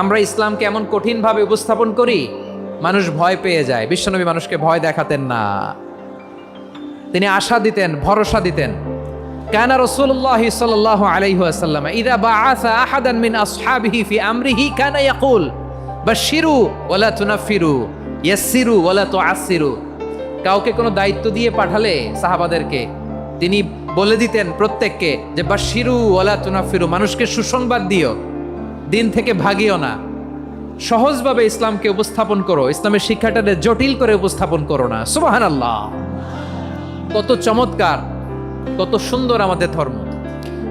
আমরা ইসলামকে এমন কঠিনভাবে উপস্থাপন করি, মানুষ ভয় পেয়ে যায়। বিশ্বনবী মানুষকে ভয় দেখাতেন না। তিনি আশা দিতেন, ভরসা দিতেন। কানা রাসূলুল্লাহ সাল্লাল্লাহু আলাইহি ওয়াসাল্লাম, ইদা বাআসা আহাদান মিন আসহাবিহি ফি আমরিহি কানা ইয়াকুল বাশিরু ওয়ালা তুনাফিরু ইয়াসসিরু ওয়ালা তুআসসিরু। কাউকে কোনো দায়িত্ব দিয়ে পাঠালে সাহাবাদেরকে, তিনি বলে দিতেন প্রত্যেককে যে বাশিরু ওয়ালা তুনাফিরু মানুষকে সুসংবাদ দিও। দিন থেকে ভাগিও না। সহজভাবে ইসলামকে উপস্থাপন করো, ইসলামের শিক্ষাটাকে জটিল করে উপস্থাপন করো না। সুবাহান আল্লাহ কত চমৎকার, কত সুন্দর আমাদের ধর্ম।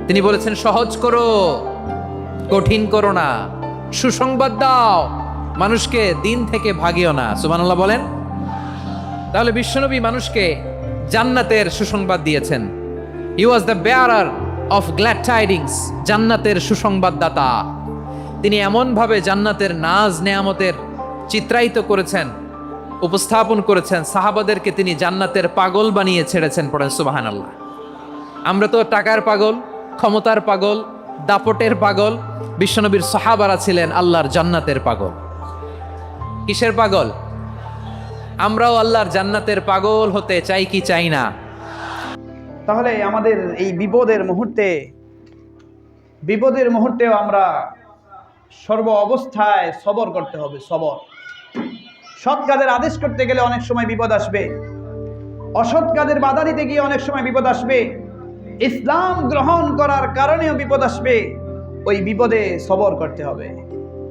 তিনি বলেছেন, সহজ করো, কঠিন করো না। সুসংবাদ দাও, মানুষকে দিন থেকে ভাগিও না। সুবহানাল্লাহ বলেন। তাহলে বিশ্বনবী মানুষকে জান্নাতের সুসংবাদ দিয়েছেন। He was the bearer of glad tidings জান্নাতের সুসংবাদদাতা। তিনি এমনভাবে জান্নাতের নাজ নেয়ামতের চিত্রায়িত করেছেন, উপস্থাপন করেছেন, সাহাবাদেরকে তিনি জান্নাতের পাগল বানিয়ে ছেড়েছেন পড়েন সুবাহান আল্লাহ আমরা তো টাকার পাগল, ক্ষমতার পাগল, দাপটের পাগল, বিশ্বনবীর সাহাবারা ছিলেন আল্লাহর জান্নাতের পাগল। কিসের পাগল? আমরাও আল্লাহর জান্নাতের পাগল হতে চাই কি চাই না? তাহলে আমাদের এই বিপদের মুহূর্তে, বিপদের মুহূর্তেও আমরা সর্ব অবস্থায় সবর করতে হবে, সবর। সৎ কাজের আদেশ করতে গেলে অনেক সময় বিপদ আসবে। অসৎ কাজের বাধা দিতে গিয়ে অনেক সময় বিপদ আসবে। ইসলাম গ্রহণ করার কারণেও বিপদ আসবে। ওই বিপদে সবর করতে হবে।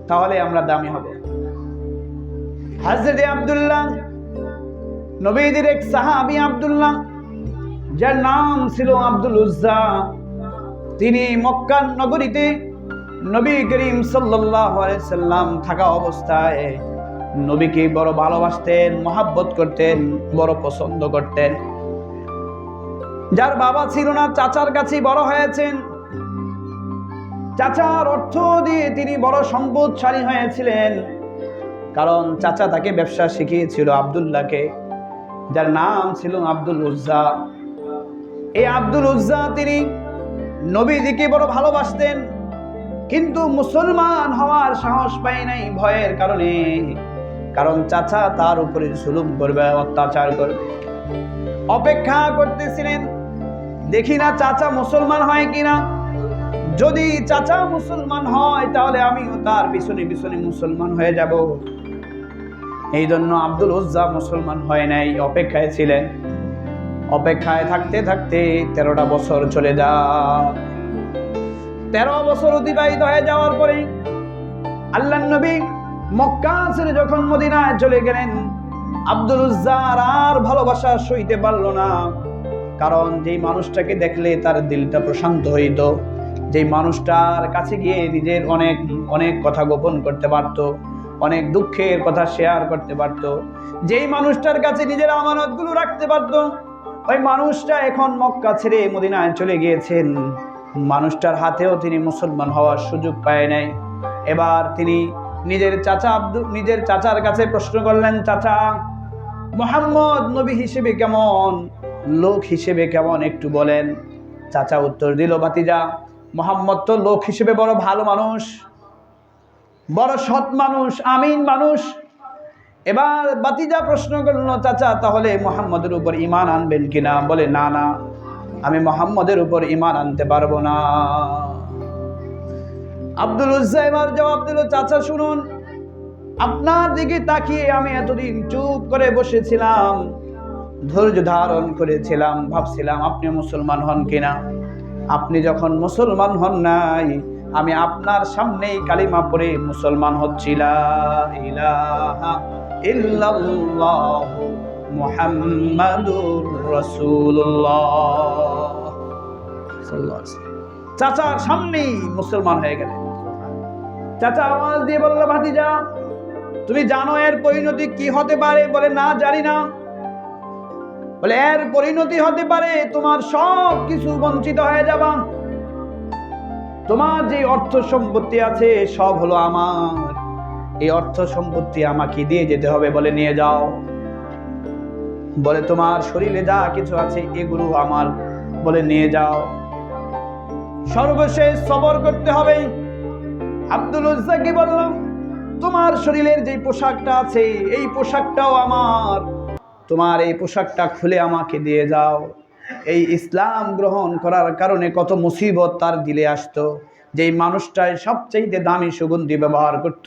তাহলে আমরা দামি হব। হাজরতে আব্দুল্লাহ, নবীদের এক সাহাবি আব্দুল্লাহ, যার নাম ছিল আব্দুল উজ্জা, তিনি মক্কার নগরীতে নবী করিম সাল্লাম থাকা অবস্থায় নবীকে বড় ভালোবাসতেন, মহাব্বত করতেন, বড় পছন্দ করতেন। যার বাবা ছিল না, চাচার কাছেই বড় হয়েছেন। চাচার অর্থ দিয়ে তিনি বড় সম্পদশালী হয়েছিলেন। কারণ চাচা তাকে ব্যবসা শিখিয়েছিল আবদুল্লাহকে, যার নাম ছিল আব্দুল উজ্জা। এই আব্দুল উজ্জা তিনি নবীজিকে বড় ভালোবাসতেন। কিন্তু মুসলমান হওয়ার সাহস পাই নাই ভয়ের কারণে। কারণ চাচা তার উপরে জুলুম করবে, অত্যাচার করবে। অপেক্ষা করতেছিলেন, দেখি না চাচা মুসলমান হয় কিনা? যদি চাচা মুসলমান হয়, তাহলে আমিও তার পিছনে পিছনে মুসলমান হয়ে যাব। এই জন্য আব্দুল উজ্জা মুসলমান হয় নাই, অপেক্ষায় ছিলেন। অপেক্ষায় থাকতে থাকতে তেরোটা বছর চলে যায়। তেরো বছর অতিবাহিত হয়ে যাওয়ার পরে আল্লাহ নবী মক্কা ছেড়ে যখন মদিনায় চলে গেলেন, আব্দুল আর ভালোবাসা সইতে পারল না। কারণ যেই মানুষটাকে দেখলে তার দিলটা প্রশান্ত হইত, যেই মানুষটার কাছে গিয়ে নিজের অনেক অনেক কথা গোপন করতে পারত, অনেক দুঃখের কথা শেয়ার করতে পারত, যেই মানুষটার কাছে নিজের আমানতগুলো রাখতে পারত, ওই মানুষটা এখন মক্কা ছেড়ে মদিনায় চলে গিয়েছেন। মানুষটার হাতেও তিনি মুসলমান হওয়ার সুযোগ পায় নাই। এবার তিনি নিজের চাচা আব্দুল, নিজের চাচার কাছে প্রশ্ন করলেন, চাচা, মোহাম্মদ নবী হিসেবে কেমন? লোক হিসেবে কেমন একটু বলেন। চাচা উত্তর দিল বাতিজা মোহাম্মদ তো লোক হিসেবে বড় ভালো মানুষ, বড় সৎ মানুষ, আমিন মানুষ। এবার বাতিজা প্রশ্ন করল, চাচা, তাহলে মোহাম্মদের উপর ইমান আনবেন কিনা? বলে, না না। আমি মোহাম্মদের উপর ইমান আনতে পারব না। আব্দুল উজ্জা এবার জবাব দিল, চাচা, শুনুন, আপনার দিকে তাকিয়ে আমি এতদিন চুপ করে বসেছিলাম, ধৈর্য ধারণ করেছিলাম, ভাবছিলাম আপনি মুসলমান হন কিনা। আপনি যখন মুসলমান হন নাই, আমি আপনার সামনেই কালিমা পড়ে মুসলমান হচ্ছিলাম ইলাহা ইল্লাল্লাহু মুহাম্মাদুর ওয়াসাল্লাম। চাচার সামনেই মুসলমান হয়ে গেলেন। চাচা, আওয়াজ দিয়ে বলল, ভাতিজা, তুমি জানো এর পরিণতি কি হতে পারে? বলে, না, জানি না। বলে, এর পরিণতি হতে পারে, তোমার সব কিছু বঞ্চিত হয়ে যাবা। তোমার যে অর্থ সম্পত্তি আছে, সব হলো আমার। এই অর্থ সম্পত্তি আমাকে দিয়ে যেতে হবে বলে নিয়ে যাও। বলে, তোমার শরীরে যা কিছু আছে, এগুলো আমার। বলে, নিয়ে যাও। সর্বশেষ সবর করতে হবে। আব্দুল উজ্জাকে বললাম তোমার শরীরের যে পোশাকটা আছে, এই পোশাকটাও আমার। তোমার এই পোশাকটা খুলে আমাকে দিয়ে যাও। এই ইসলাম গ্রহণ করার কারণে কত মুসিবত তার দিলে আসতো। যেই মানুষটাই সবচেয়ে দামি সুগন্ধি ব্যবহার করত,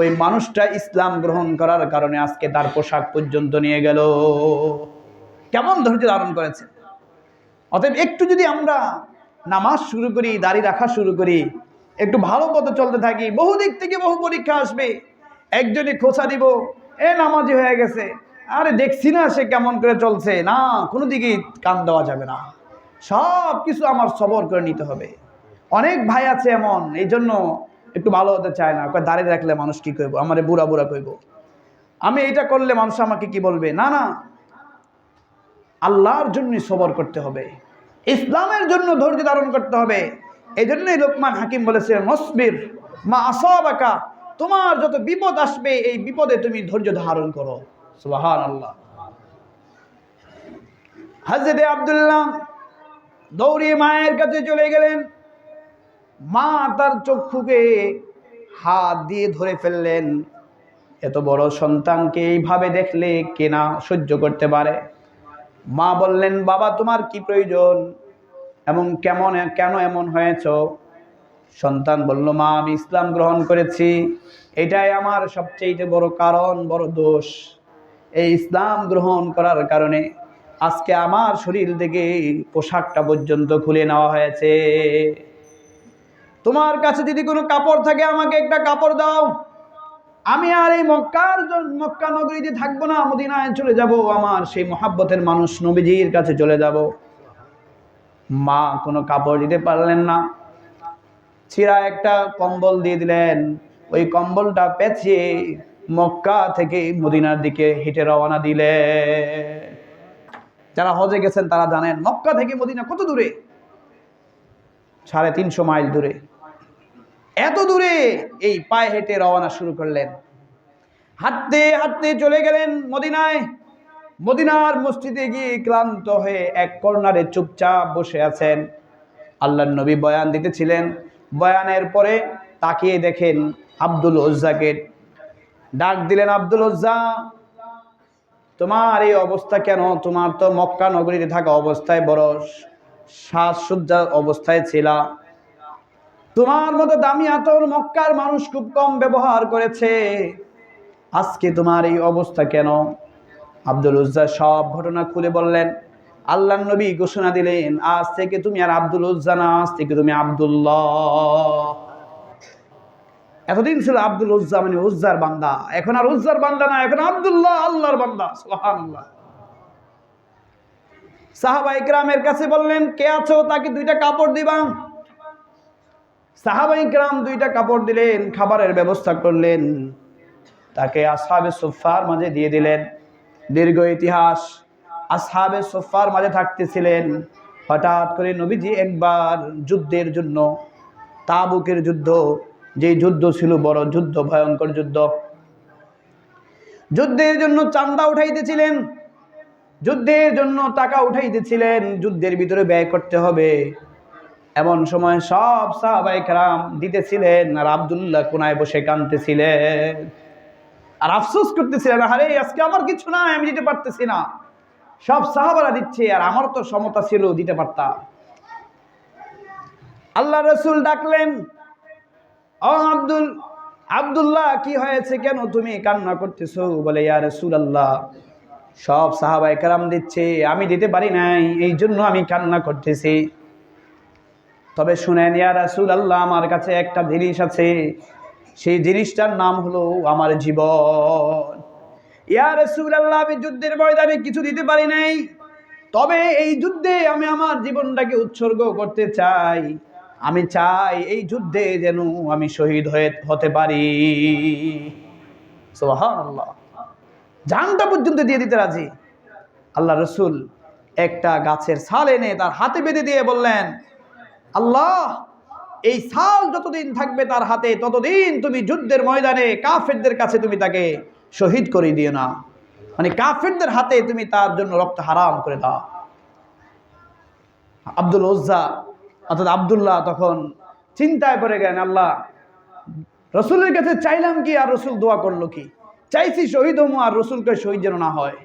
ওই মানুষটা ইসলাম গ্রহণ করার কারণে আজকে তার পোশাক পর্যন্ত নিয়ে গেল। কেমন ধৈর্য ধারণ করেছে? অতএব একটু যদি আমরা নামাজ শুরু করি, দাড়ি রাখা শুরু করি, একটু ভালো পথে চলতে থাকি, বহু দিক থেকে বহু পরীক্ষা আসবে, একজনই খোঁচা দিব, এ নামাজি হয়ে গেছে, আরে দেখছি না সে কেমন করে চলছে, না, কোনো দিকেই কান দেওয়া যাবে না সব কিছু আমার সবর করে নিতে হবে। অনেক ভাই আছে এমন এই জন্য একটু ভালো হতে চায় না। দাঁড়িয়ে রাখলে মানুষ কি কইব? আমারে বুড়া বুড়া কইব। আমি এটা করলে মানুষ আমাকে কি বলবে? না না। আল্লাহর জন্যই সবর করতে হবে। ইসলামের জন্য ধৈর্য ধারণ করতে হবে। এই জন্যই লোকমান হাকিম বলেছিলেন নসবির মা আসাবাকা, তোমার যত বিপদ আসবে, এই বিপদে তুমি ধৈর্য ধারণ করো। আল্লাহ হাজরে আবদুল্লাহ দৌড়িয়ে মায়ের কাছে চলে গেলেন। মা তার চক্ষুকে হাত দিয়ে ধরে ফেললেন। এত বড় সন্তানকে এইভাবে দেখলে কেনা সহ্য করতে পারে। মা বললেন, বাবা, তোমার কি প্রয়োজন? এবং কেমন, কেন এমন হয়েছ? সন্তান বলল, মা, আমি ইসলাম গ্রহণ করেছি। এটাই আমার সবচেয়ে বড় কারণ, বড় দোষ। এই ইসলাম গ্রহণ করার কারণে আজকে আমার শরীর থেকে পোশাকটা পর্যন্ত খুলে নেওয়া হয়েছে। তোমার কাছে যদি কোনো কাপড় থাকে, আমাকে একটা কাপড় দাও। আমি আর এই মক্কার মক্কা নগরীতে থাকব না, মদিনায় চলে যাব, আমার সেই মহাব্বতের মানুষ নবীজির কাছে চলে যাব। মা কোনো কাপড় দিতে পারলেন না। ছিঁড়া একটা কম্বল দিয়ে দিলেন। ওই কম্বলটা পেঁচিয়ে মক্কা থেকে মদিনার দিকে হেঁটে রওনা দিলে যারা হজে গেছেন তারা জানেন, মক্কা থেকে মদিনা কত দূরে? সাড়ে তিনশো মাইল দূরে। এত দূরে এই পায়ে হেঁটে রওনা শুরু করলেন। হাঁটতে হাঁটতে চলে গেলেন মদিনায়। মদিনার মসজিদে গিয়ে ক্লান্ত হয়ে এক কর্নারে চুপচাপ বসে আছেন। আল্লাহ নবী বয়ান দিতেছিলেন। বয়ানের পরে তাকিয়ে দেখেন আব্দুল ওজ্জাকে। ডাক দিলেন, আব্দুল ওজ্জা, তোমার এই অবস্থা কেন? তোমার তো মক্কা নগরীতে থাকা অবস্থায় বড় সাজসজ্জার অবস্থায় ছিলা। তোমার মতো দামি আতর মক্কার মানুষ খুব কম ব্যবহার করেছে। আজকে তোমার এই অবস্থা কেন? আব্দুল উজ্জা সব ঘটনা খুলে বললেন। আল্লাহ নবী ঘোষণা দিলেন, আজ থেকে তুমি আর আব্দুল উজ্জা না, আজ থেকে তুমি আবদুল্লাহ। এতদিন ছিল আব্দুল উজ্জা মানে উজ্জার বান্দা। এখন আর উজ্জার বান্দা না, এখন আব্দুল্লাহ, আল্লাহর বান্দা, সুবহানাল্লাহ। সাহাবা ইকরামের কাছে বললেন, কে আছো? তাকে দুইটা কাপড় দিবা। সাহাবা ইকরাম দুইটা কাপড় দিলেন, খাবারের ব্যবস্থা করলেন। তাকে আসহাবে সোফার মাঝে দিয়ে দিলেন। দীর্ঘ ইতিহাস, আসহাবে সোফার মাঝে থাকতেছিলেন। হঠাৎ করে নবীজি একবার যুদ্ধের জন্য, তাবুকের যুদ্ধ যে যুদ্ধ ছিল বড় যুদ্ধ, ভয়ঙ্কর যুদ্ধ, যুদ্ধের জন্য চান্দা উঠাইতেছিলেন। যুদ্ধের জন্য টাকা উঠাই উঠাইতেছিলেন, যুদ্ধের ভিতরে ব্যয় করতে হবে। এমন সময় সব সাহাবাই কারাম দিতেছিলেন, আর আবদুল্লাহ কোনায় বসে কানতেছিলেন আর আফসোস করতেছিলেন, আরে, আজকে আমার কিছু নাই, আমি দিতে পারতেছি না। সব সাহাবারা দিচ্ছে, আর আমার তো সমতা ছিল, দিতে পারতাম। আল্লাহ রসুল ডাকলেন, ও আব্দুল, আব্দুল্লাহ, কি হয়েছে কেন তুমি কান্না করতেছো? বলে, ইয়া রসুল আল্লাহ সব সাহাবাই কারাম দিচ্ছে, আমি দিতে পারি নাই, এই জন্য আমি কান্না করতেছি। তবে শুনেন, ইয়া রাসূল আল্লাহ আমার কাছে একটা জিনিস আছে। সেই জিনিসটার নাম হলো আমার জীবন। ইয়া রাসূল আল্লাহ আমি যুদ্ধের ময়দানে কিছু দিতে পারি নাই। তবে এই যুদ্ধে আমি আমার জীবনটাকে উৎসর্গ করতে চাই। আমি চাই এই যুদ্ধে যেন আমি শহীদ হয়ে, হতে পারি। সুবহানাল্লাহ। জানটা পর্যন্ত দিয়ে দিতে রাজি। আল্লাহ রসুল একটা গাছের ছাল এনে তার হাতে বেঁধে দিয়ে বললেন, আল্লাহ, এই ছাল যতদিন থাকবে তার হাতে, ততদিন তুমি যুদ্ধের ময়দানে কাফেরদের কাছে তুমি তাকে শহীদ করে দিও না। মানে কাফেরদের হাতে তুমি তার জন্য রক্ত হারাম করে দাও। আব্দুল ওজ্জা, অর্থাৎ আবদুল্লাহ তখন চিন্তায় পড়ে গেলেন, আল্লাহ, রসুলের কাছে চাইলাম কি আর রসুল দোয়া করল কি? চাইছি শহীদ হমু আর রসুলকে শহীদ যেন না হয়।